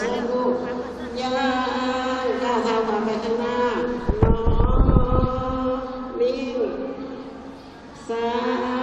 ช้านะลูกย่างก้าวท้าขวาไปข้างหน้าน้องนิ่งซ้า